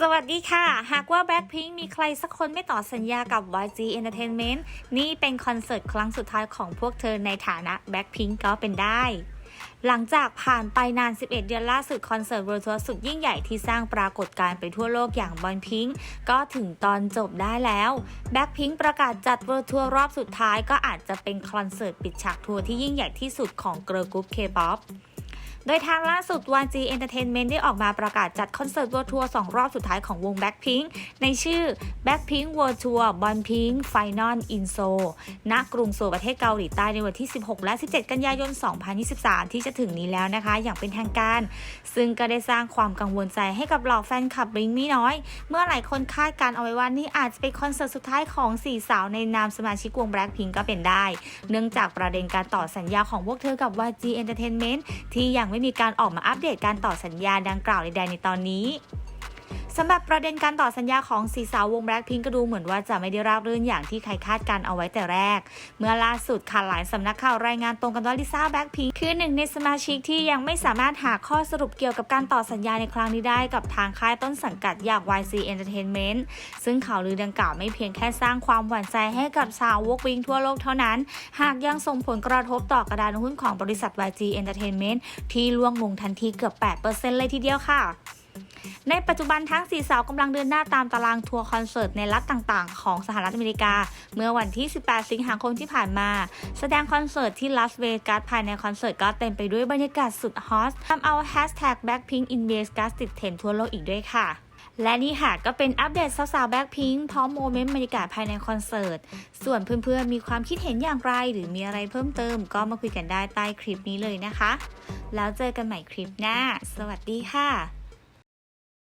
สวัสดีค่ะ หากว่า Blackpink มีใครสักคนไม่ต่อสัญญากับ YG Entertainment นี่เป็นคอนเสิร์ตครั้งสุดท้ายของพวกเธอในฐานะ Blackpink ก็เป็นได้ หลังจากผ่านไปนาน 11 เดือนล่าสุดคอนเสิร์ตเวิร์ทัวร์สุดยิ่งใหญ่ที่สร้างปรากฏการณ์ไปทั่วโลกอย่างบอลพิงก็ถึงตอนจบได้แล้ว Blackpink ประกาศจัดเวิร์ทัวร์รอบสุดท้ายก็อาจจะเป็นคอนเสิร์ตปิดฉากทัวร์ที่ยิ่งใหญ่ที่สุดของเกิร์ลกรุ๊ป K-POP โดยทางล่าสุด YG Entertainment ได้ออกมาประกาศจัดคอนเสิร์ต World Tour 2รอบสุดท้ายของวง Blackpink ในชื่อ Blackpink World Tour b o n Pink Final in Seoul ณ กรุงโซลประเทศเกาหลีใต้ในวันที่ 16 และ 17 กันยายน 2023 ที่จะถึงนี้แล้วนะคะ อย่างเป็นทางการ ซึ่งก็ได้สร้างความกังวลใจให้กับเหล่าแฟนคลับบิงไม่น้อย เมื่อหลายคนคาดการเอาไว้ว่านี่อาจจะเป็นคอนเสิร์ตสุดท้ายของสี่สาวในนามสมาชิกวง Blackpink ก็เป็นได้ เนื่องจากประเด็นการต่อสัญญาของพวกเธอกับ YG Entertainment ที่ยังไม่มีการออกมาอัปเดตการต่อสัญญาดังกล่าวใดๆในตอนนี้ สำหรับประเด็นการต่อสัญญาของสีสาววง Blackpink ก็ดูเหมือนว่าจะไม่ได้ราบรื่นอย่างที่ใครคาดการเอาไว้แต่แรก เมื่อล่าสุดค่ะหลายสำนักข่าวรายงานตรงกันว่าลิซ่าแบล็คพิงคือหนึ่งในสมาชิกที่ยังไม่สามารถหาข้อสรุปเกี่ยวกับการต่อสัญญาในครั้งนี้ได้กับทางค่ายต้นสังกัดอย่าง YC Entertainment ซึ่งข่าวลือดังกล่าวไม่เพียงแค่สร้างความหวั่นใจให้กับชาววกวิงทั่วโลกเท่านั้น หากยังส่งผลกระทบต่อกระดานหุ้นของบริษัท YG Entertainment ที่ล่วงลงทันทีเกือบ 8%เลยทีเดียวค่ะ ในปัจจุบันทั้งสี่สาวกำลังเดินหน้าตามตารางทัวร์คอนเสิร์ตในรัฐต่างๆ ของสหรัฐอเมริกา เมื่อวันที่ 18 สิงหาคมที่ผ่านมา แสดงคอนเสิร์ตที่ลาสเวกัสภายในคอนเสิร์ตก็เต็มไปด้วยบรรยากาศสุดฮอตทำเอาแฮชแท็ก Blackpink in Vegas ติดเทรนทั่วโลกอีกด้วยค่ะและนี่ค่ะก็เป็นอัปเดตสาวๆแบ็คพิงพร้อมโมเมนต์บรรยากาศภายในคอนเสิร์ต ส่วนเพื่อนๆ มีความคิดเห็นอย่างไร หรือมีอะไรเพิ่มเติม ก็มาคุยกันได้ใต้คลิปนี้เลยนะคะ แล้วเจอกันใหม่คลิปหน้า สวัสดีค่ะ